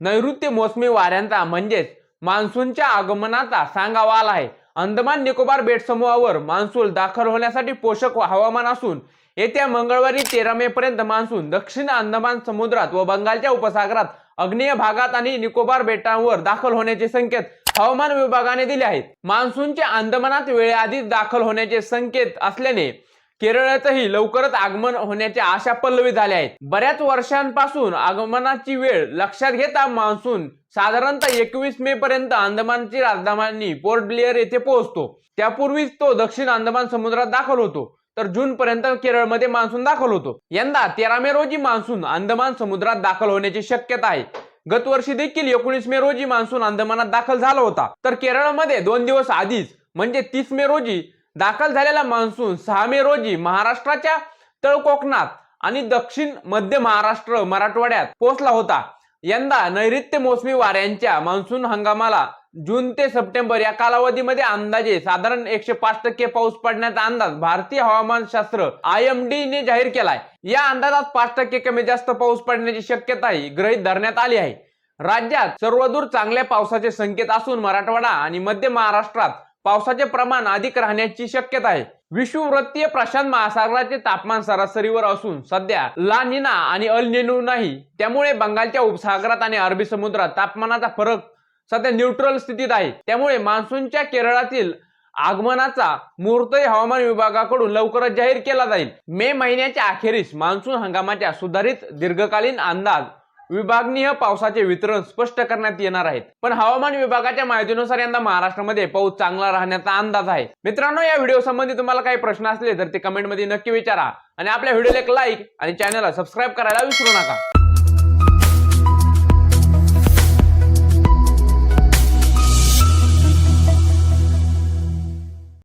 नैऋत्य मोसमी वाऱ्यांचा म्हणजेच मान्सूनच्या आगमनाचा सांगावा आला आहे. अंदमान निकोबार बेट समूहावर मान्सून दाखल होण्यासाठी पोषक हवामान असून येत्या मंगळवारी तेरा मे पर्यंत मान्सून दक्षिण अंदमान समुद्रात व बंगालच्या उपसागरात आग्नेय भागात आणि निकोबार बेटांवर दाखल होण्याचे संकेत हवामान विभागाने दिले आहेत. मान्सूनच्या अंदमानात वेळेआधीच दाखल होण्याचे संकेत असल्याने केरळातही लवकरच आगमन होण्याची आशा पल्लवी झाल्या आहेत बऱ्याच वर्षांपासून आगमनाची वेळ लक्षात घेता मान्सून साधारणतः एकवीस मे पर्यंत अंदमानची राजधानी पोर्ट ब्लेअर येथे पोहोचतो. त्यापूर्वीच तो दक्षिण अंदमान समुद्रात दाखल होतो. तर जून पर्यंत केरळमध्ये मान्सून दाखल होतो. यंदा तेरा मे रोजी मान्सून अंदमान समुद्रात दाखल होण्याची शक्यता आहे. गतवर्षी देखील एकोणीस मे रोजी मान्सून अंदमानात दाखल झाला होता. तर केरळमध्ये दोन दिवस आधीच म्हणजे तीस मे रोजी दाखल झालेला मान्सून सहा मे रोजी महाराष्ट्राच्या तळकोकणात आणि दक्षिण मध्य महाराष्ट्र मराठवाड्यात पोहोचला होता. यंदा नैऋत्य मोसमी वाऱ्यांच्या मान्सून हंगामाला जून ते सप्टेंबर या कालावधीमध्ये अंदाजे साधारण एकशे पाच टक्के पाऊस पडण्याचा अंदाज भारतीय हवामानशास्त्र आय एम डी ने जाहीर केलाय. या अंदाजात पाच टक्के कमी जास्त पाऊस पडण्याची शक्यताही गृहीत धरण्यात आली आहे. राज्यात सर्वदूर चांगल्या पावसाचे संकेत असून मराठवाडा आणि मध्य महाराष्ट्रात पावसाचे प्रमाण अधिक राहण्याची शक्यता आहे. विषुववृत्तीय प्रशांत महासागराचे तापमान सरासरीवर असून सध्या ला निना आणि अल निनू नाही. त्यामुळे बंगालच्या उपसागरात आणि अरबी समुद्रात तापमानाचा फरक सध्या न्यूट्रल स्थितीत आहे. त्यामुळे मान्सूनच्या केरळातील आगमनाचा मुहूर्तही हवामान विभागाकडून लवकरच जाहीर केला जाईल. मे महिन्याच्या अखेरीस मान्सून हंगामाच्या सुधारित दीर्घकालीन अंदाज विभागनीय पावसाचे वितरण स्पष्ट करण्यात येणार आहेत. पण हवामान विभागाच्या माहितीनुसार यंदा महाराष्ट्रामध्ये पाऊस चांगला राहण्याचा अंदाज आहे. मित्रांनो या व्हिडिओ संबंधी तुम्हाला काही प्रश्न असले तर ते कमेंटमध्ये नक्की विचारा. आणि आपल्या व्हिडिओला एक लाईक आणि चॅनलला सबस्क्राईब करायला विसरू नका.